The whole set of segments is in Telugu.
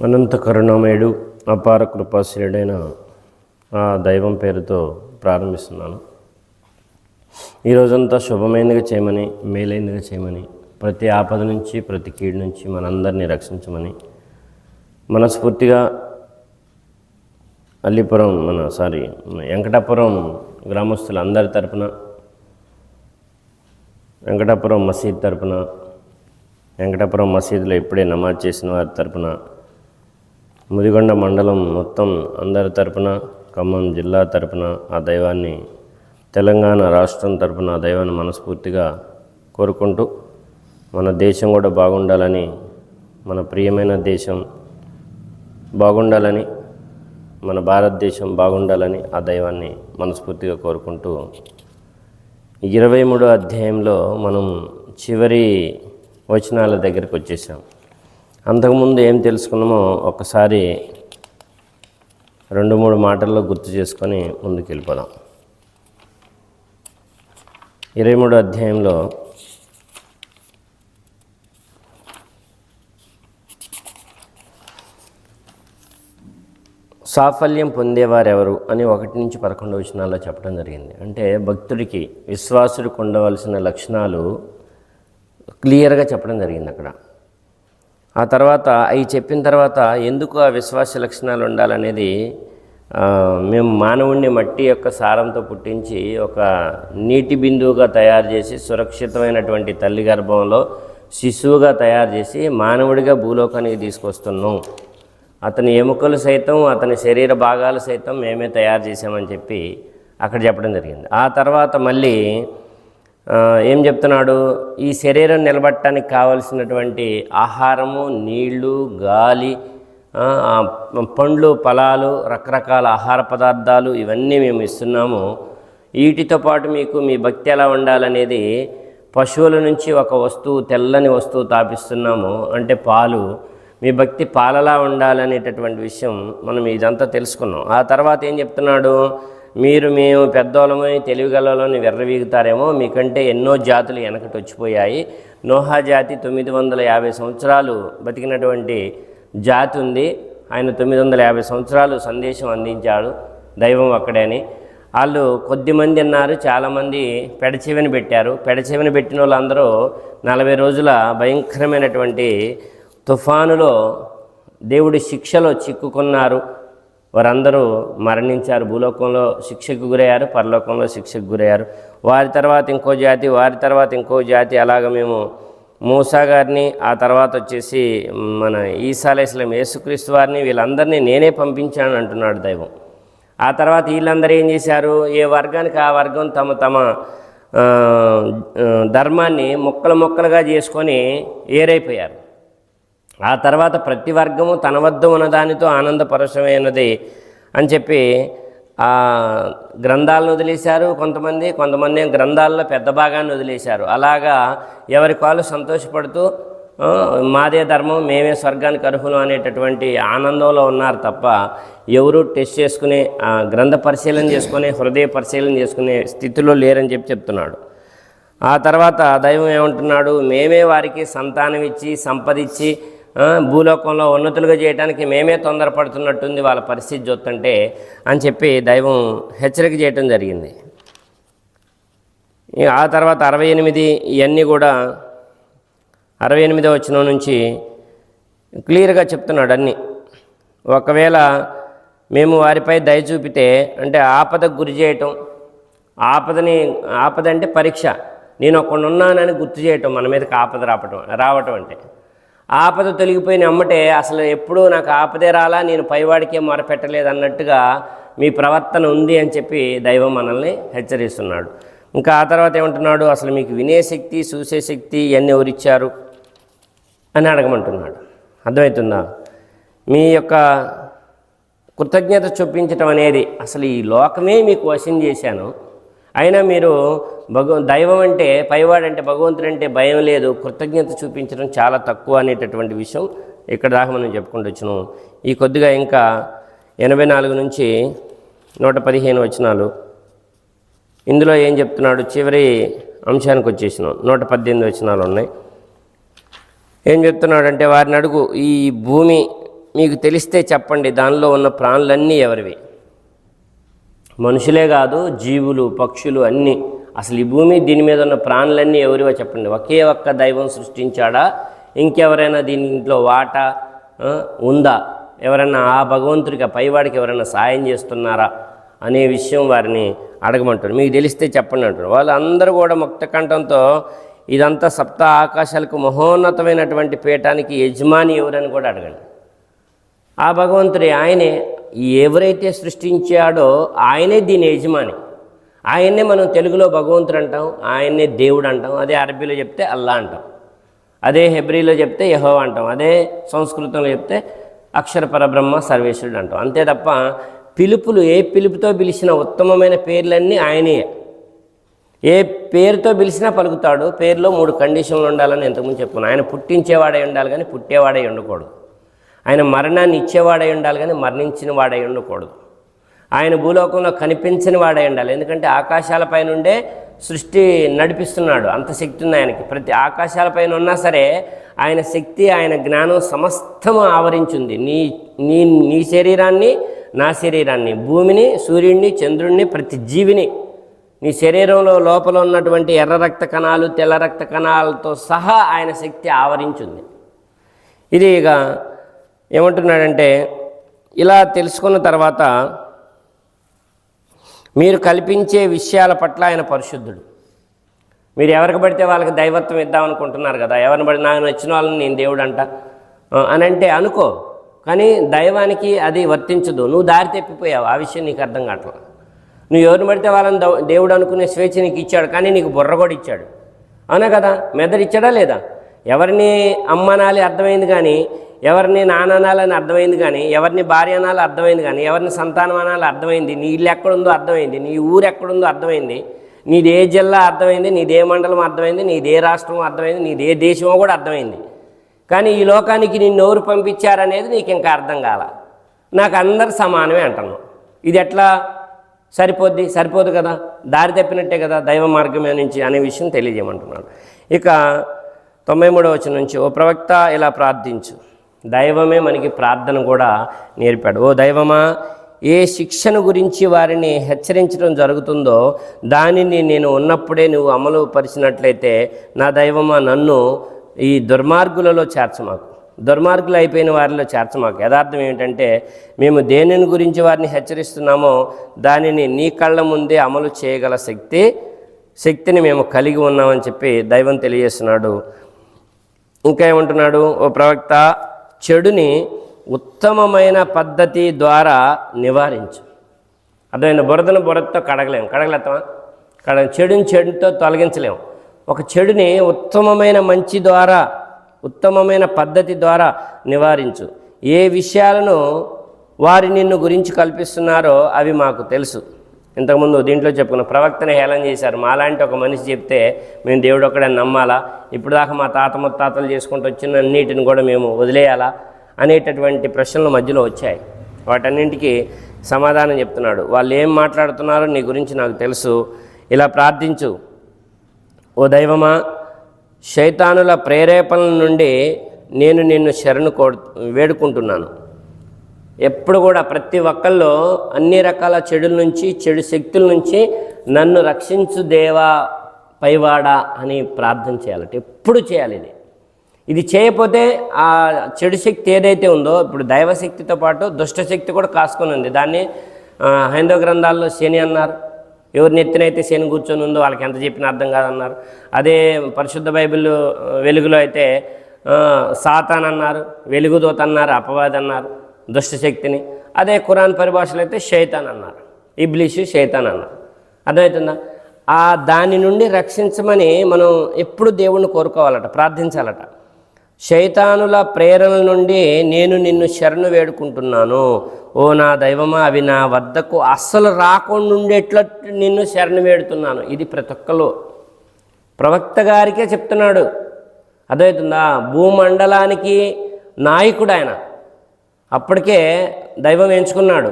అనంత కరుణామయుడు అపార కృపాశీలుడైన ఆ దైవం పేరుతో ప్రారంభిస్తున్నాను. ఈ రోజంతా శుభమైనదిగా చేయమని మేలైనదిగా చేయమని ప్రతి ఆపద నుంచి ప్రతి కీడు నుంచి మనందరినీ రక్షించమని మనస్ఫూర్తిగా అల్లిపురం మన సారీ వెంకటాపురం గ్రామస్తులందరి తరపున వెంకటాపురం మసీద్ తరపున వెంకటాపురం మసీదులో ఇప్పుడే నమాజ్ చేసిన వారి తరపున ముదిగొండ మండలం మొత్తం అందరి తరపున ఖమ్మం జిల్లా తరపున ఆ దైవాన్ని తెలంగాణ రాష్ట్రం తరపున ఆ దైవాన్ని మనస్ఫూర్తిగా కోరుకుంటూ మన దేశం కూడా బాగుండాలని మన ప్రియమైన దేశం బాగుండాలని మన భారతదేశం బాగుండాలని ఆ దైవాన్ని మనస్ఫూర్తిగా కోరుకుంటూ ఇరవై మూడో అధ్యాయంలో మనం చివరి వచనాల దగ్గరికి వచ్చేసాం. అంతకుముందు ఏం తెలుసుకున్నామో ఒకసారి రెండు మూడు మాటల్లో గుర్తు చేసుకొని ముందుకు వెళ్ళిపోదాం ఇరవై మూడు అధ్యాయంలో సాఫల్యం పొందేవారెవరు అని ఒకటి నుంచి పదకొండు వచనాల్లో చెప్పడం జరిగింది. అంటే భక్తుడికి విశ్వాసుడికి ఉండవలసిన లక్షణాలు క్లియర్గా చెప్పడం జరిగింది అక్కడ. ఆ తర్వాత అవి చెప్పిన తర్వాత ఎందుకు ఆ విశ్వాస లక్షణాలు ఉండాలనేది మేము మానవుణ్ణి మట్టి యొక్క సారంతో పుట్టించి ఒక నీటి బిందువుగా తయారు చేసి సురక్షితమైనటువంటి తల్లి గర్భంలో శిశువుగా తయారు చేసి మానవుడిగా భూలోకానికి తీసుకొస్తున్నాం. అతని ఎముకలు సైతం అతని శరీర భాగాలు సైతం మేమే తయారు చేసామని చెప్పి అక్కడ చెప్పడం జరిగింది. ఆ తర్వాత మళ్ళీ ఏం చెప్తున్నాడు? ఈ శరీరం నిలబట్టడానికి కావలసినటువంటి ఆహారము నీళ్ళు గాలి పండ్లు ఫలాలు రకరకాల ఆహార పదార్థాలు ఇవన్నీ మేము ఇస్తున్నాము. వీటితో పాటు మీకు మీ భక్తి ఎలా ఉండాలనేది పశువుల నుంచి ఒక వస్తువు తెల్లని వస్తువు తాపిస్తున్నాము. అంటే పాలు. మీ భక్తి పాలలా ఉండాలనేటటువంటి విషయం మనం ఇదంతా తెలుసుకున్నాం. ఆ తర్వాత ఏం చెప్తున్నాడు? మీరు మేము పెద్దోళ్ళమని తెలివిగలని విర్రవీగుతారేమో మీకంటే ఎన్నో జాతులు వెనకటి వచ్చిపోయాయి. నోహా జాతి తొమ్మిది వందల యాభై సంవత్సరాలు బతికినటువంటి జాతి ఉంది. ఆయన తొమ్మిది వందల యాభై సంవత్సరాలు సందేశం అందించాడు. దైవం అక్కడే అని. వాళ్ళు కొద్దిమంది అన్నారు చాలామంది పెడచెవిని పెట్టారు. పెడచెవిని పెట్టిన వాళ్ళందరూ నలభై రోజుల భయంకరమైనటువంటి తుఫానులో దేవుడి శిక్షలో చిక్కుకున్నారు. వారందరూ మరణించారు భూలోకంలో శిక్షకు గురయ్యారు పరలోకంలో శిక్షకు గురయ్యారు. వారి తర్వాత ఇంకో జాతి వారి తర్వాత ఇంకో జాతి. అలాగ మేము మూసా గారిని ఆ తర్వాత వచ్చేసి మన ఈసాలేస్లం యేసుక్రీస్తు వారిని వీళ్ళందరినీ నేనే పంపించాను అంటున్నాడు దైవం. ఆ తర్వాత వీళ్ళందరూ ఏం చేశారు? ఏ వర్గానికి ఆ వర్గం తమ తమ ధర్మాన్ని ముక్కలు ముక్కలుగా చేసుకొని ఏరైపోయారు. ఆ తర్వాత ప్రతి వర్గము తన వద్ద ఉన్న దానితో ఆనందపరచమైనది అని చెప్పి ఆ గ్రంథాలను వదిలేశారు కొంతమంది కొంతమంది గ్రంథాల్లో పెద్ద భాగాన్ని వదిలేశారు. అలాగా ఎవరి కాలు సంతోషపడుతూ మాదే ధర్మం మేమే స్వర్గానికి అర్హులు అనేటటువంటి ఆనందంలో ఉన్నారు తప్ప ఎవరు టెస్ట్ చేసుకునే ఆ, గ్రంథ పరిశీలన చేసుకునే హృదయ పరిశీలన చేసుకునే స్థితిలో లేరని చెప్పి చెప్తున్నాడు. ఆ తర్వాత దైవం ఏమంటున్నాడు మేమే వారికి సంతానం ఇచ్చి సంపదిచ్చి భూలోకంలో ఉన్నతులుగా చేయడానికి మేమే తొందరపడుతున్నట్టుంది వాళ్ళ పరిస్థితి చూస్తుంటే అని చెప్పి దైవం హెచ్చరిక చేయటం జరిగింది. ఆ తర్వాత అరవై ఎనిమిది ఇవన్నీ కూడా అరవై ఎనిమిదో వచ్చిన నుంచి క్లియర్గా చెప్తున్నాడు అన్నీ. ఒకవేళ మేము వారిపై దయ చూపితే అంటే ఆపదకు గురి చేయటం ఆపదని ఆపద అంటే పరీక్ష. నేను ఒక్కడున్నానని గుర్తు చేయటం మన మీదకి ఆపద రావటం రావటం అంటే. ఆపద తొలగిపోయిన అమ్మటే అసలు ఎప్పుడూ నాకు ఆపదే రాలా నేను పైవాడికే మొరపెట్టలేదు అన్నట్టుగా మీ ప్రవర్తన ఉంది అని చెప్పి దైవం మనల్ని హెచ్చరిస్తున్నాడు. ఇంకా ఆ తర్వాత ఏమంటున్నాడు అసలు మీకు వినే శక్తి చూసే శక్తి ఇవన్నీ ఎవరిచ్చారు అని అడగమంటున్నాడు. అర్థమవుతుందా? మీ యొక్క కృతజ్ఞత చూపించటం అనేది అసలు ఈ లోకమే మీకు వశం చేశాను. అయినా మీరు భగవ దైవం అంటే పైవాడంటే భగవంతుడు అంటే భయం లేదు. కృతజ్ఞత చూపించడం చాలా తక్కువ అనేటటువంటి విషయం ఇక్కడ దాకా మనం చెప్పుకుంటూ వచ్చినాం. ఈ కొద్దిగా ఇంకా ఎనభై నాలుగు నుంచి నూట పదిహేను వచనాలు. ఇందులో ఏం చెప్తున్నాడు? చివరి అంశానికి వచ్చేసినాం. నూట పద్దెనిమిది వచనాలు ఉన్నాయి. ఏం చెప్తున్నాడంటే వారిని అడుగు. ఈ భూమి మీకు తెలిస్తే చెప్పండి దానిలో ఉన్న ప్రాణులన్నీ ఎవరివి? మనుషులే కాదు జీవులు పక్షులు అన్నీ. అసలు ఈ భూమి దీని మీద ఉన్న ప్రాణులన్నీ ఎవరివో చెప్పండి. ఒకే ఒక్క దైవం సృష్టించాడా? ఇంకెవరైనా దీంట్లో వాట ఉందా? ఎవరైనా ఆ భగవంతుడికి ఆ పైవాడికి ఎవరైనా సాయం చేస్తున్నారా అనే విషయం వారిని అడగమంటారు. మీకు తెలిస్తే చెప్పండి అంటారు. వాళ్ళందరూ కూడా ముక్త కంఠంతో ఇదంతా సప్త ఆకాశాలకు మహోన్నతమైనటువంటి పీఠానికి యజమాని ఎవరని కూడా అడగండి. ఆ భగవంతుడి ఆయనే. ఎవరైతే సృష్టించాడో ఆయనే దీని యజమాని. ఆయన్నే మనం తెలుగులో భగవంతుడు అంటాం ఆయన్నే దేవుడు అంటాం అదే అరబీలో చెప్తే అల్లా అంటాం. అదే హెబ్రిలో చెప్తే యహో అంటాం అదే సంస్కృతంలో చెప్తే అక్షర పరబ్రహ్మ సర్వేశ్వరుడు అంటాం. అంతే తప్ప పిలుపులు ఏ పిలుపుతో పిలిచిన ఉత్తమమైన పేర్లన్నీ ఆయనే. ఏ పేరుతో పిలిచినా పలుకుతాడు పేరులో మూడు కండిషన్లు ఉండాలని ఇంతకుముందు చెప్పుకున్నాను ఆయన పుట్టించేవాడై ఉండాలి కానీ పుట్టేవాడై ఉండకూడదు. ఆయన మరణాన్ని ఇచ్చేవాడై ఉండాలి కానీ మరణించిన వాడై ఉండకూడదు. ఆయన భూలోకంలో కనిపించని వాడై ఉండాలి. ఎందుకంటే ఆకాశాలపై నుండే సృష్టి నడిపిస్తున్నాడు. అంత శక్తి ఉంది ఆయనకి. ప్రతి ఆకాశాలపైన ఉన్నా సరే ఆయన శక్తి ఆయన జ్ఞానం సమస్తము ఆవరించింది. నీ నీ నీ శరీరాన్ని నా శరీరాన్ని భూమిని సూర్యుడిని చంద్రుడిని ప్రతి జీవిని నీ శరీరంలో లోపల ఉన్నటువంటి ఎర్ర రక్త కణాలు తెల్ల రక్త కణాలతో సహా ఆయన శక్తి ఆవరించింది. ఇది ఇక ఏమంటున్నాడంటే ఇలా తెలుసుకున్న తర్వాత మీరు కల్పించే విషయాల పట్ల ఆయన పరిశుద్ధుడు. మీరు ఎవరికి పడితే వాళ్ళకి దైవత్వం ఇద్దామనుకుంటున్నారు కదా ఎవరిని పడి నాకు నచ్చిన వాళ్ళని నేను దేవుడు అంట అని అంటే అనుకో కానీ దైవానికి అది వర్తించదు. నువ్వు దారి తెప్పిపోయావు ఆ విషయం నీకు అర్థం కావట్లేదు నువ్వు ఎవరిని పడితే వాళ్ళని దేవుడు అనుకునే స్వేచ్ఛ నీకు ఇచ్చాడు కానీ నీకు బుర్ర కూడా ఇచ్చాడు. అవునా కదా? మెదడు ఇచ్చాడా లేదా? ఎవరిని అమ్మనాలి అర్థమైంది కానీ ఎవరిని నాననాలని అర్థమైంది కానీ ఎవరిని భార్య అనాలి అర్థమైంది కానీ ఎవరిని సంతానం అనాలి అర్థమైంది నీ ఇల్లు ఎక్కడుందో అర్థమైంది నీ ఊరు ఎక్కడుందో అర్థమైంది నీదే జిల్లా అర్థమైంది నీదే మండలం అర్థమైంది నీదే రాష్ట్రం అర్థమైంది నీదే దేశమో కూడా అర్థమైంది. కానీ ఈ లోకానికి నిన్ను ఎవరు పంపించారనేది నీకు ఇంకా అర్థం కాల. నాకు అందరు సమానమే అంటున్నాను ఇది ఎట్లా? సరిపోద్ది సరిపోదు కదా? దారి తప్పినట్టే కదా దైవ మార్గమే నుంచి అనే విషయం తెలియజేయమంటున్నాను ఇక తొంభై మూడవ వచ్చిన నుంచి ఓ ప్రవక్త ఇలా ప్రార్థించు. దైవమే మనకి ప్రార్థన కూడా నేర్పాడు. ఓ దైవమా ఏ శిక్షణ గురించి వారిని హెచ్చరించడం జరుగుతుందో దానిని నేను ఉన్నప్పుడే నువ్వు అమలు పరిచినట్లయితే నా దైవమా నన్ను ఈ దుర్మార్గులలో చేర్చమాకు. దుర్మార్గులు అయిపోయిన వారిలో చేర్చమాకు. యథార్థం ఏమిటంటే మేము దేనిని గురించి వారిని హెచ్చరిస్తున్నామో దానిని నీ కళ్ళ ముందే అమలు చేయగల శక్తి శక్తిని మేము కలిగి ఉన్నామని చెప్పి దైవం తెలియజేస్తున్నాడు. ఇంకా ఏమంటున్నాడు? ఓ ప్రవక్త చెడుని ఉత్తమమైన పద్ధతి ద్వారా నివారించు. అర్థమైన బురదను బురదతో కడగలేము. కడగలేస్తామా కడ చెడుని చెడుతో తొలగించలేము. ఒక చెడుని ఉత్తమమైన మంచి ద్వారా ఉత్తమమైన పద్ధతి ద్వారా నివారించు. ఏ విషయాలను వారి నిన్ను గురించి కల్పిస్తున్నారో అవి మాకు తెలుసు. ఇంతకుముందు దీంట్లో చెప్పుకున్న ప్రవక్తని హేళన చేశారు. మాలాంటి ఒక మనిషి చెప్తే మేము దేవుడు ఒక్కడే నమ్మాలా? ఇప్పుడు దాకా మా తాత ముత్తాతలు చేసుకుంటూ వచ్చిన అన్నిటిని కూడా మేము వదిలేయాలా? అనేటటువంటి ప్రశ్నలు మధ్యలో వచ్చాయి. వాటన్నింటికి సమాధానం చెప్తున్నాడు. వాళ్ళు ఏం మాట్లాడుతున్నారో నీ గురించి నాకు తెలుసు. ఇలా ప్రార్థించు. ఓ దైవమా శైతానుల ప్రేరేపణల నుండి నేను నిన్ను శరణు కో వేడుకుంటున్నాను. ఎప్పుడు కూడా ప్రతి ఒక్కళ్ళు అన్ని రకాల చెడుల నుంచి చెడు శక్తుల నుంచి నన్ను రక్షించు దేవా పైవాడా అని ప్రార్థన చేయాలట ఎప్పుడు చేయాలి ఇది. ఇది చేయకపోతే ఆ చెడు శక్తి ఏదైతే ఉందో ఇప్పుడు దైవశక్తితో పాటు దుష్టశక్తి కూడా కాసుకొని ఉంది. దాన్ని హైందవ గ్రంథాల్లో శని అన్నారు. ఎవరి నెత్తినైతే శని కూర్చొని ఉందో వాళ్ళకి ఎంత చెప్పినా అర్థం కాదన్నారు. అదే పరిశుద్ధ బైబిల్ వెలుగులో అయితే సాతాన్ అన్నారు వెలుగుదోత అన్నారు అపవాది అన్నారు. దుష్టశక్తిని. అదే ఖురాన్ పరిభాషలో అయితే షైతాన్ అన్నారు. ఇబ్లీషు షైతాన్ అన్నారు. అర్థమవుతుందా? ఆ దాని నుండి రక్షించమని మనం ఎప్పుడు దేవుణ్ణి కోరుకోవాలట ప్రార్థించాలట. శైతానుల ప్రేరణల నుండి నేను నిన్ను శరణు వేడుకుంటున్నాను. ఓ నా దైవమా అవి నా వద్దకు అస్సలు రాకుండా ఉండేట్ల నిన్ను శరణు వేడుతున్నాను. ఇది ప్రతి ఒక్కరు ప్రవక్త గారికే చెప్తున్నాడు. అదైతుందా భూమండలానికి నాయకుడు ఆయన. అప్పటికే దైవం ఎంచుకున్నాడు.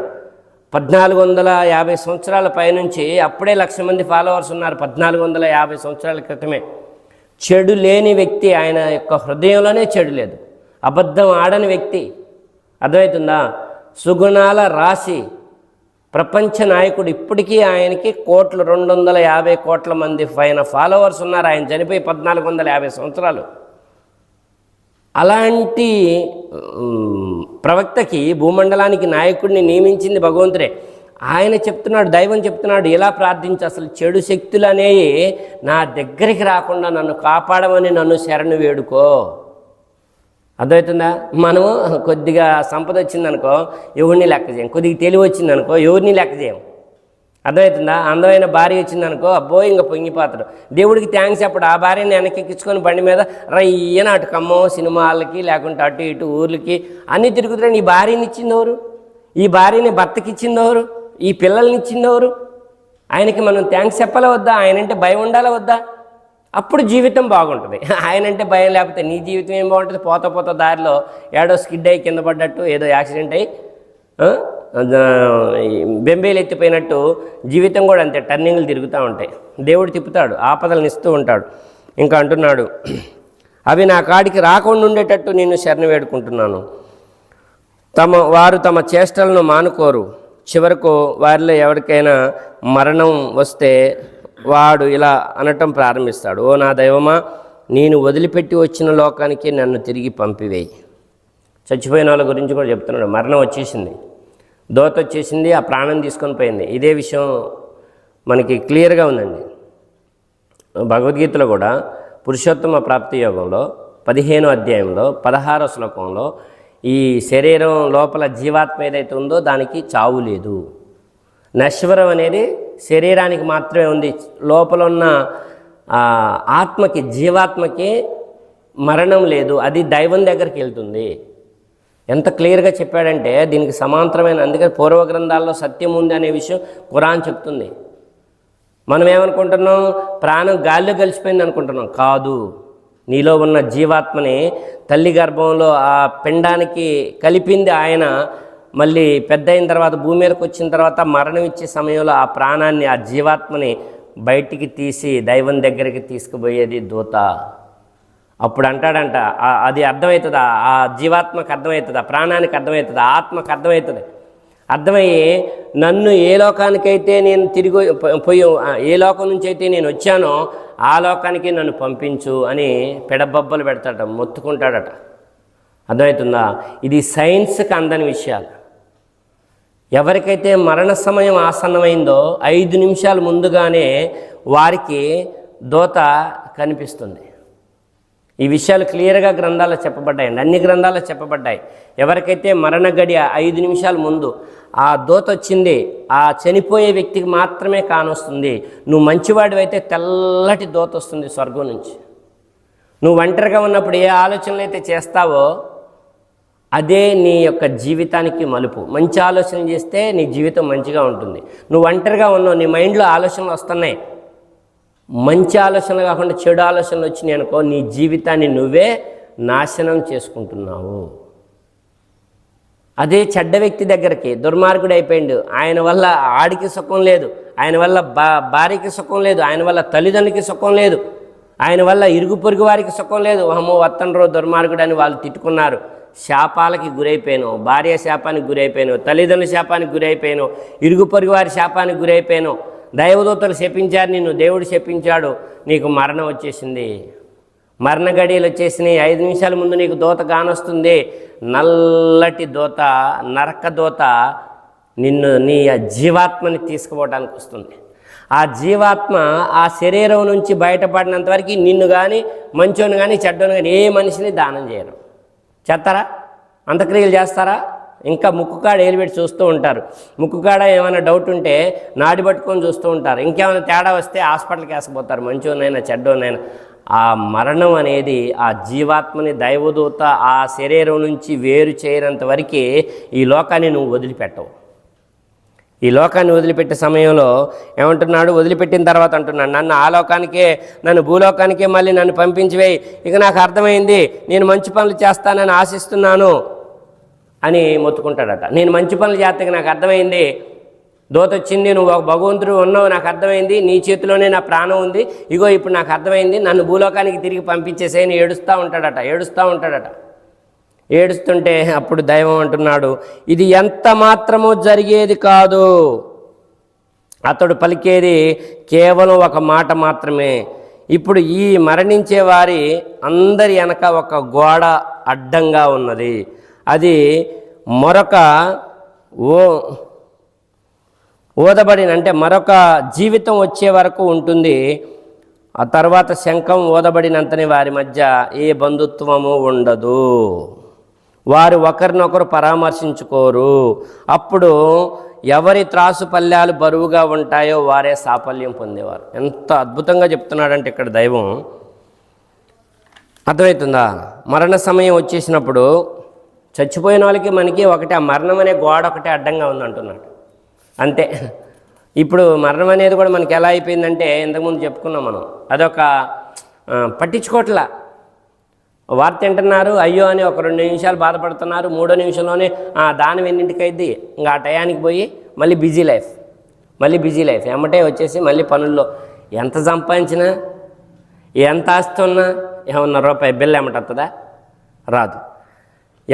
పద్నాలుగు వందల యాభై సంవత్సరాల పైనుంచి అప్పుడే లక్ష మంది ఫాలోవర్స్ ఉన్నారు పద్నాలుగు వందల యాభై సంవత్సరాల క్రితమే. చెడు లేని వ్యక్తి ఆయన యొక్క హృదయంలోనే చెడు లేదు. అబద్ధం ఆడని వ్యక్తి. అర్థమవుతుందా? సుగుణాల రాశి ప్రపంచ నాయకుడు ఇప్పటికీ ఆయనకి కోట్లు రెండు వందల యాభై కోట్ల మంది పైన ఫాలోవర్స్ ఉన్నారు. ఆయన చనిపోయి పద్నాలుగు వందల యాభై సంవత్సరాలు. అలాంటి ప్రవక్తకి భూమండలానికి నాయకుడిని నియమించింది భగవంతుడే. ఆయన చెప్తున్నాడు దైవం చెప్తున్నాడు ఎలా ప్రార్థించు అసలు చెడు శక్తులు అనేవి నా దగ్గరికి రాకుండా నన్ను కాపాడమని నన్ను శరణు వేడుకో. అర్థమవుతుందా? మనము కొద్దిగా సంపద వచ్చిందనుకో ఎవరిని లెక్క చేయం? కొద్దిగా తెలివి వచ్చిందనుకో ఎవరిని లెక్క చేయం? అర్థమవుతుందా? అందమైన భార్య వచ్చిందనుకో అబ్బో ఇంకా పొంగిపోతాడు. దేవుడికి థ్యాంక్స్ చెప్పడు. ఆ భార్యని వెనకెక్కించుకొని బండి మీద రయ్యన అటు కమ్మో సినిమాలకి లేకుంటే అటు ఇటు ఊర్లకి అన్నీ తిరుగుతున్నాడు. ఈ భార్యని ఇచ్చింది ఎవరు? ఈ భార్యని భర్తకి ఈ పిల్లల్ని ఇచ్చింది ఎవరు? ఆయనకి మనం థ్యాంక్స్ చెప్పాలా వద్దా? ఆయనంటే భయం ఉండాలా వద్దా? అప్పుడు జీవితం బాగుంటుంది. ఆయనంటే భయం లేకపోతే నీ జీవితం ఏం బాగుంటుంది? పోత పోత దారిలో ఏడో స్కిడ్ అయ్యి కింద పడ్డట్టు ఏదో యాక్సిడెంట్ అయ్యి బెంబేలు ఎత్తిపోయినట్టు జీవితం కూడా అంతే టర్నింగ్లు తిరుగుతూ ఉంటాయి. దేవుడు తిప్పుతాడు ఆపదలను ఇస్తూ ఉంటాడు. ఇంకా అంటున్నాడు అవి నా కాడికి రాకుండా ఉండేటట్టు నేను శరణ వేడుకుంటున్నాను. తమ వారు తమ చేష్టలను మానుకోరు. చివరకు వారిలో ఎవరికైనా మరణం వస్తే వాడు ఇలా అనటం ప్రారంభిస్తాడు. ఓ నా దైవమా నేను వదిలిపెట్టి వచ్చిన లోకానికి నన్ను తిరిగి పంపివేయి. చచ్చిపోయిన వాళ్ళ గురించి కూడా చెప్తున్నాడు మరణం వచ్చేసింది. దోత వచ్చేసింది ఆ ప్రాణం తీసుకొని పోయింది. ఇదే విషయం మనకి క్లియర్గా ఉందండి. భగవద్గీతలో కూడా పురుషోత్తమ ప్రాప్తి యోగంలో పదిహేనో అధ్యాయంలో పదహారో శ్లోకంలో ఈ శరీరం లోపల జీవాత్మ ఏదైతే ఉందో దానికి చావు లేదు. నశ్వరం అనేది శరీరానికి మాత్రమే ఉంది. లోపల ఉన్న ఆత్మకి జీవాత్మకి మరణం లేదు. అది దైవం దగ్గరికి వెళ్తుంది. ఎంత క్లియర్గా చెప్పాడంటే దీనికి సమాంతరమైన అందుకే పూర్వ గ్రంథాల్లో సత్యం ఉంది అనే విషయం ఖురాన్ చెప్తుంది. మనం ఏమనుకుంటున్నాం? ప్రాణం గాల్లో కలిసిపోయింది అనుకుంటున్నాం. కాదు. నీలో ఉన్న జీవాత్మని తల్లి గర్భంలో ఆ పిండానికి కలిపింది ఆయన. మళ్ళీ పెద్ద అయిన తర్వాత భూమి మీదకి వచ్చిన తర్వాత మరణం ఇచ్చే సమయంలో ఆ ప్రాణాన్ని ఆ జీవాత్మని బయటికి తీసి దైవం దగ్గరికి తీసుకుపోయేది దూత. అప్పుడు అంటాడంట అది అర్థమవుతుందా? ఆ జీవాత్మకు అర్థమవుతుందా? ప్రాణానికి అర్థమవుతుందా? ఆత్మకు అర్థమవుతుంది. అర్థమయ్యి నన్ను ఏ లోకానికైతే నేను తిరిగి పోయి ఏ లోకం నుంచి అయితే నేను వచ్చానో ఆ లోకానికి నన్ను పంపించు అని పెడబొబ్బలు పెడతాడట మొత్తుకుంటాడట. అర్థమవుతుందా? ఇది సైన్స్కి అందని విషయాలు. ఎవరికైతే మరణ సమయం ఆసన్నమైందో ఐదు నిమిషాలు ముందుగానే వారికి దోత కనిపిస్తుంది. ఈ విషయాలు క్లియర్గా గ్రంథాల్లో చెప్పబడ్డాయండి అన్ని గ్రంథాల్లో చెప్పబడ్డాయి. ఎవరికైతే మరణ గడియ ఐదు నిమిషాల ముందు ఆ దోత వచ్చింది ఆ చనిపోయే వ్యక్తికి మాత్రమే కానొస్తుంది. నువ్వు మంచివాడివైతే తెల్లటి దోత వస్తుంది స్వర్గం నుంచి. నువ్వు ఒంటరిగా ఉన్నప్పుడు ఏ ఆలోచనలు అయితే చేస్తావో అదే నీ యొక్క జీవితానికి మలుపు. మంచి ఆలోచన చేస్తే నీ జీవితం మంచిగా ఉంటుంది. నువ్వు ఒంటరిగా ఉన్నావు నీ మైండ్లో ఆలోచనలు వస్తున్నాయి. మంచి ఆలోచనలు కాకుండా చెడు ఆలోచనలు వచ్చినాయి అనుకో నీ జీవితాన్ని నువ్వే నాశనం చేసుకుంటున్నావు. అదే చెడ్డ వ్యక్తి దగ్గరికి దుర్మార్గుడు అయిపోయిండు. ఆయన వల్ల ఆడికి సుఖం లేదు ఆయన వల్ల బా భార్యకి సుఖం లేదు ఆయన వల్ల తల్లిదండ్రులకి సుఖం లేదు ఆయన వల్ల ఇరుగు పొరుగు వారికి సుఖం లేదు. అమ్మో వత్తనరో దుర్మార్గుడు అని వాళ్ళు తిట్టుకున్నారు. శాపాలకి గురైపోయాను భార్య శాపానికి గురైపోయాను తల్లిదండ్రుల శాపానికి గురైపోయాను ఇరుగు పొరుగు వారి శాపానికి గురైపోయాను దైవదూతలు శపించారు నిన్ను దేవుడు శపించాడు నీకు మరణం వచ్చేసింది. మరణ గడియలు వచ్చేసినాయి. ఐదు నిమిషాల ముందు నీకు దోత కానొస్తుంది. నల్లటి దోత నరక దోత నిన్ను నీ జీవాత్మని తీసుకుపోవడానికి వస్తుంది. ఆ జీవాత్మ ఆ శరీరం నుంచి బయటపడినంత వరకు నిన్ను కానీ మంచోని కానీ చెడ్డోని కానీ ఏ మనిషిని దానం చేయరు చేస్తారా? అంతక్రియలు చేస్తారా? ఇంకా ముక్కుకాడ ఏలిపెట్టి చూస్తూ ఉంటారు. ముక్కుకాడ ఏమైనా డౌట్ ఉంటే నాడి పట్టుకొని చూస్తూ ఉంటారు. ఇంకేమైనా తేడా వస్తే హాస్పిటల్కి వేసపోతారు మంచోనైనా చెడ్డోనైనా. ఆ మరణం అనేది ఆ జీవాత్మని దైవదూత ఆ శరీరం నుంచి వేరు చేయనంత వరకే ఈ లోకాన్ని నువ్వు వదిలిపెట్టవు. ఈ లోకాన్ని వదిలిపెట్టే సమయంలో ఏమంటున్నాడు? వదిలిపెట్టిన తర్వాత అంటున్నాడు నన్ను ఆ లోకానికే నన్ను భూలోకానికే మళ్ళీ నన్ను పంపించివేయి. ఇక నాకు అర్థమైంది. నేను మంచి పనులు చేస్తానని ఆశిస్తున్నాను. అని మొత్తుకుంటాడట. నేను మంచి పనులు చేస్తాక నాకు అర్థమైంది. దోత వచ్చింది నువ్వు ఒక భగవంతుడు ఉన్నావు నాకు అర్థమైంది. నీ చేతిలోనే నా ప్రాణం ఉంది. ఇగో ఇప్పుడు నాకు అర్థమైంది. నన్ను భూలోకానికి తిరిగి పంపించేసేయని ఏడుస్తూ ఉంటాడట ఏడుస్తూ ఉంటాడట. ఏడుస్తుంటే అప్పుడు దైవం అంటున్నాడు ఇది ఎంత మాత్రము జరిగేది కాదు. అతడు పలికేది కేవలం ఒక మాట మాత్రమే. ఇప్పుడు ఈ మరణించే వారి అందరి వెనక ఒక గోడ అడ్డంగా ఉన్నది. అది మరొక ఓ ఓదబడిన అంటే మరొక జీవితం వచ్చే వరకు ఉంటుంది. ఆ తర్వాత శంఖం ఓదబడినంతనే వారి మధ్య ఏ బంధుత్వము ఉండదు. వారు ఒకరినొకరు పరామర్శించుకోరు. అప్పుడు ఎవరి త్రాసు పల్లాలు బరువుగా ఉంటాయో వారే సాఫల్యం పొందేవారు. ఎంత అద్భుతంగా చెప్తున్నాడంటే ఇక్కడ దైవం. అర్థమవుతుందా? మరణ సమయం వచ్చేసినప్పుడు చచ్చిపోయిన వాళ్ళకి మనకి ఒకటి ఆ మరణం అనే గోడ ఒకటే అడ్డంగా ఉంది అంటున్నాడు అంతే. ఇప్పుడు మరణం అనేది కూడా మనకి ఎలా అయిపోయిందంటే ఇంతకుముందు చెప్పుకున్నాం మనం. అదొక పట్టించుకోట్ల. వార్త వింటున్నారు అయ్యో అని ఒక రెండు నిమిషాలు బాధపడుతున్నారు మూడో నిమిషంలోనే "ఆ, దానం ఎన్నింటికైద్ది ఇంకా ఆ టయానికి పోయి మళ్ళీ బిజీ లైఫ్. మళ్ళీ బిజీ లైఫ్. ఎమ్మటే వచ్చేసి మళ్ళీ పనుల్లో. ఎంత సంపాదించినా ఎంత ఆస్తున్నా ఏమన్నా రూపాయి బిల్ ఎమ్మటత్తదా రాదు.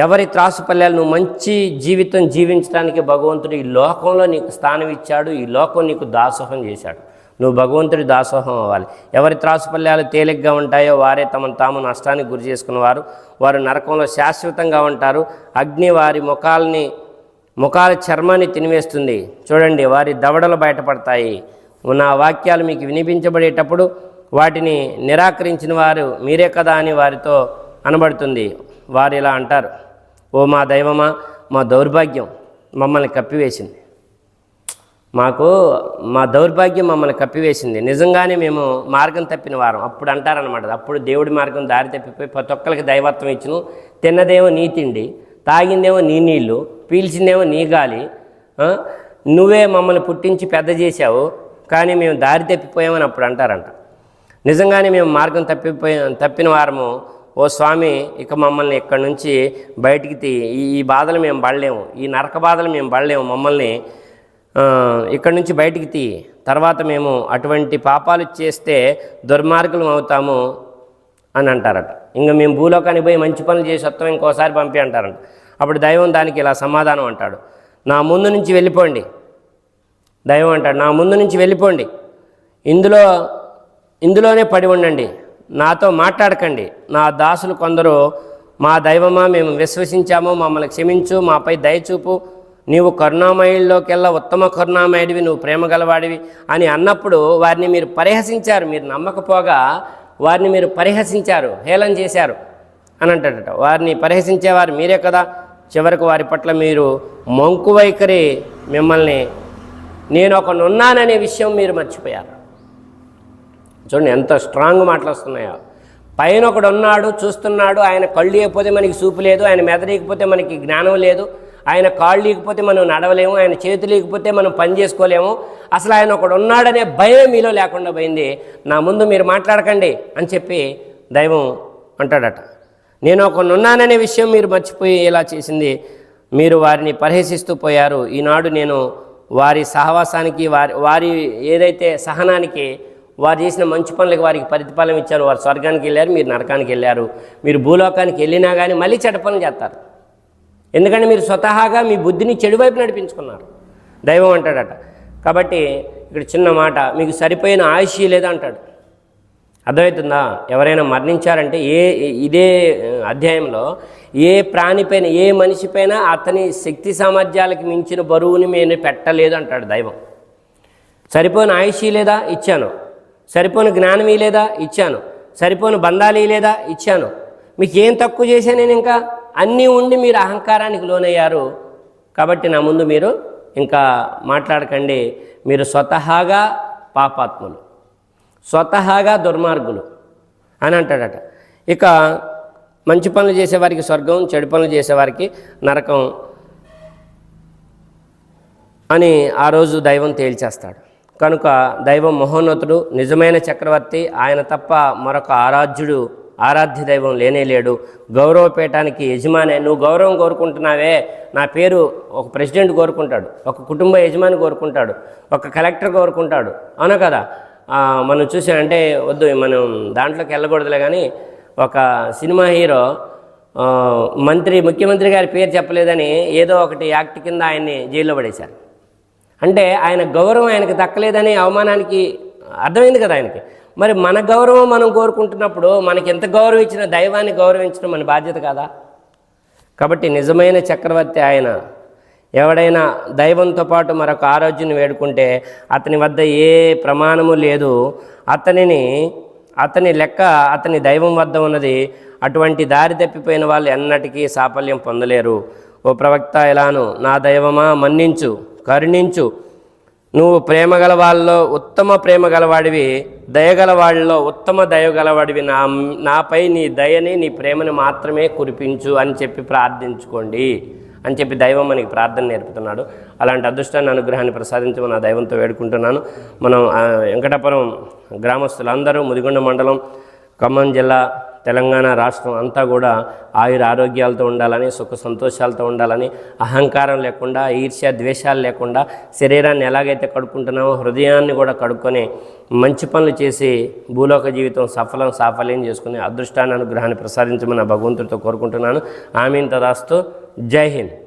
ఎవరి త్రాసు పల్లెలు నువ్వు మంచి జీవితం జీవించడానికి భగవంతుడు ఈ లోకంలో నీకు స్థానం ఇచ్చాడు ఈ లోకం నీకు దాసోహం చేశాడు. నువ్వు భగవంతుడి దాసోహం అవ్వాలి. ఎవరి త్రాసు పల్లెలు తేలిగ్గా ఉంటాయో వారే తమను తాము నష్టానికి గురి చేసుకున్నవారు వారు నరకంలో శాశ్వతంగా ఉంటారు. అగ్ని వారి ముఖాలని ముఖాల చర్మాన్ని తినివేస్తుంది. చూడండి వారి దవడలు బయటపడతాయి. నా వాక్యాలు మీకు వినిపించబడేటప్పుడు వాటిని నిరాకరించిన వారు మీరే కదా అని వారితో అనబడుతుంది. వారు ఇలా అంటారు ఓ మా దైవమా మా దౌర్భాగ్యం మమ్మల్ని కప్పివేసింది. మాకు మా దౌర్భాగ్యం మమ్మల్ని కప్పివేసింది. నిజంగానే మేము మార్గం తప్పిన వారం. అప్పుడు అంటారనమాట అప్పుడు దేవుడి మార్గం దారి తప్పిపోయి ప్రతి ఒక్కరికి దైవత్వం ఇచ్చును. తిన్నదేమో నీ తిండి తాగిందేమో నీ నీళ్ళు పీల్చిందేమో నీ గాలి నువ్వే మమ్మల్ని పుట్టించి పెద్ద చేశావు కానీ మేము దారి తప్పిపోయామని అప్పుడు అంటారంట. నిజంగానే మేము మార్గం తప్పిపోయి తప్పిన వారము ఓ స్వామి ఇక మమ్మల్ని ఇక్కడి నుంచి బయటికి తీ ఈ ఈ బాధలు మేము పడలేము. ఈ నరక బాధలు మేము పడలేము. మమ్మల్ని ఇక్కడి నుంచి బయటికి తీ. తర్వాత మేము అటువంటి పాపాలు చేస్తే దుర్మార్గులం అవుతాము అని అంటారట. ఇంకా మేము భూలోకానికి పోయి మంచి పనులు చేసి వస్తాం ఇంకోసారి పంపి అంటారంట. అప్పుడు దైవం దానికి ఇలా సమాధానం అంటాడు. నా ముందు నుంచి వెళ్ళిపోండి. దైవం అంటాడు నా ముందు నుంచి వెళ్ళిపోండి. ఇందులో ఇందులోనే పడి ఉండండి. నాతో మాట్లాడకండి. నా దాసులు కొందరు మా దైవమా మేము విశ్వసించాము మమ్మల్ని క్షమించు మాపై దయచూపు నీవు కరుణామయుల్లోకెల్లా ఉత్తమ కరుణామయుడివి నువ్వు ప్రేమ గలవాడివి అని అన్నప్పుడు వారిని మీరు పరిహసించారు. మీరు నమ్మకపోగా వారిని మీరు పరిహసించారు. హేళన చేశారు. అని అంటాడట. వారిని పరిహసించేవారు మీరే కదా. చివరకు వారి పట్ల మీరు మంకు వైఖరి మిమ్మల్ని నేను ఒకనున్నాననే విషయం మీరు మర్చిపోయారు. చూడండి ఎంత స్ట్రాంగ్ మాటలు వస్తున్నాయో పైన ఒకడు ఉన్నాడు చూస్తున్నాడు ఆయన కళ్ళు లేకపోతే మనకి చూపు లేదు ఆయన మెదలేకపోతే మనకి జ్ఞానం లేదు ఆయన కాళ్ళు లేకపోతే మనం నడవలేము ఆయన చేతులు లేకపోతే మనం పని చేసుకోలేము. అసలు ఆయన ఒకడు ఉన్నాడనే భయం మీలో లేకుండా పోయింది. నా ముందు మీరు మాట్లాడకండి అని చెప్పి దైవం అంటాడట. నేను ఒకనున్నాననే విషయం మీరు మర్చిపోయి ఇలా చేసింది. మీరు వారిని పరిహసిస్తూ పోయారు. ఈనాడు నేను వారి సహవాసానికి వారి వారి ఏదైతే సహనానికి వారు చేసిన మంచి పనులకు వారికి ప్రతిఫలం ఇచ్చారు. వారు స్వర్గానికి వెళ్ళారు మీరు నరకానికి వెళ్ళారు. మీరు భూలోకానికి వెళ్ళినా కానీ మళ్ళీ చెడ్డ పనులు చేస్తారు. ఎందుకంటే మీరు స్వతహాగా మీ బుద్ధిని చెడువైపు నడిపించుకున్నారు. దైవం అంటాడట. కాబట్టి ఇక్కడ చిన్న మాట మీకు సరిపోయిన ఆయుష్ లేదా అంటాడు. అర్థమవుతుందా? ఎవరైనా మరణించారంటే ఏ ఇదే అధ్యాయంలో ఏ ప్రాణిపైన ఏ మనిషిపైన అతని శక్తి సామర్థ్యాలకు మించిన బరువుని నేను పెట్టలేదు అంటాడు దైవం. సరిపోయిన ఆయుష్ లేదా ఇచ్చాను. సరిపోని జ్ఞానం లేదా? ఇచ్చాను. సరిపోని బంధాలు లేదా? ఇచ్చాను. మీకు ఏం తక్కువ చేశా నేను ఇంకా అన్నీ ఉండి మీరు అహంకారానికి లోనయ్యారు. కాబట్టి నా ముందు మీరు ఇంకా మాట్లాడకండి. మీరు స్వతహాగా పాపాత్ములు. స్వతహాగా దుర్మార్గులు అని అంటాడట. ఇక మంచి పనులు చేసేవారికి స్వర్గం చెడు పనులు చేసేవారికి నరకం అని ఆ రోజు దైవం తేల్చేస్తాడు. కనుక దైవం మహోన్నతుడు నిజమైన చక్రవర్తి ఆయన తప్ప మరొక ఆరాధ్యుడు ఆరాధ్య దైవం లేనే లేడు. గౌరవపేటానికి యజమానే. నువ్వు గౌరవం కోరుకుంటున్నావే. నా పేరు ఒక ప్రెసిడెంట్ కోరుకుంటాడు ఒక కుటుంబ యజమాని కోరుకుంటాడు ఒక కలెక్టర్ కోరుకుంటాడు. అవునా కదా? మనం చూసామంటే వద్దు మనం దాంట్లోకి వెళ్ళకూడదులే కానీ ఒక సినిమా హీరో మంత్రి ముఖ్యమంత్రి గారి పేరు చెప్పలేదని ఏదో ఒకటి యాక్ట్ కింద ఆయన్ని జైల్లో పడేశారు. అంటే ఆయన గౌరవం ఆయనకి దక్కలేదని అవమానానికి అర్థమైంది కదా ఆయనకి. మరి మన గౌరవం మనం కోరుకుంటున్నప్పుడు మనకి ఎంత గౌరవం ఇచ్చినా దైవాన్ని గౌరవించడం మన బాధ్యత కాదా? కాబట్టి నిజమైన చక్రవర్తి ఆయన ఎవడైనా దైవంతో పాటు మరొక ఆరోగ్యాన్ని వేడుకుంటే అతని వద్ద ఏ ప్రమాణము లేదు. అతనిని అతని లెక్క అతని దైవం వద్ద ఉన్నది అటువంటి దారి తప్పిపోయిన వాళ్ళు ఎన్నటికీ సాఫల్యం పొందలేరు. ఓ ప్రవక్త ఎలాను నా దైవమా? మన్నించు. కరుణించు. నువ్వు ప్రేమ గలవాళ్ళలో ఉత్తమ ప్రేమ గలవాడివి దయగల వాళ్ళలో ఉత్తమ దయ గలవాడివి నా నాపై నీ దయని నీ ప్రేమని మాత్రమే కురిపించు అని చెప్పి ప్రార్థించుకోండి అని చెప్పి దైవం మనకి ప్రార్థన నేర్పుతున్నాడు. అలాంటి అదృష్టాన్ని అనుగ్రహాన్ని ప్రసాదించమని నా దైవంతో వేడుకుంటున్నాను. మనం వెంకటాపురం గ్రామస్తులందరూ ముదిగొండ మండలం ఖమ్మం జిల్లా తెలంగాణ రాష్ట్రం అంతా కూడా ఆయుర ఆరోగ్యాలతో ఉండాలని సుఖ సంతోషాలతో ఉండాలని అహంకారం లేకుండా ఈర్ష్య ద్వేషాలు లేకుండా శరీరాన్ని ఎలాగైతే కడుక్కుంటున్నామో హృదయాన్ని కూడా కడుక్కొని మంచి పనులు చేసి భూలోక జీవితం సఫలం సాఫల్యం చేసుకుని అదృష్టాన్ని అనుగ్రహాన్ని ప్రసాదించమని భగవంతుడితో కోరుకుంటున్నాను. ఆమెన్ తదాస్తు. జై హింద్.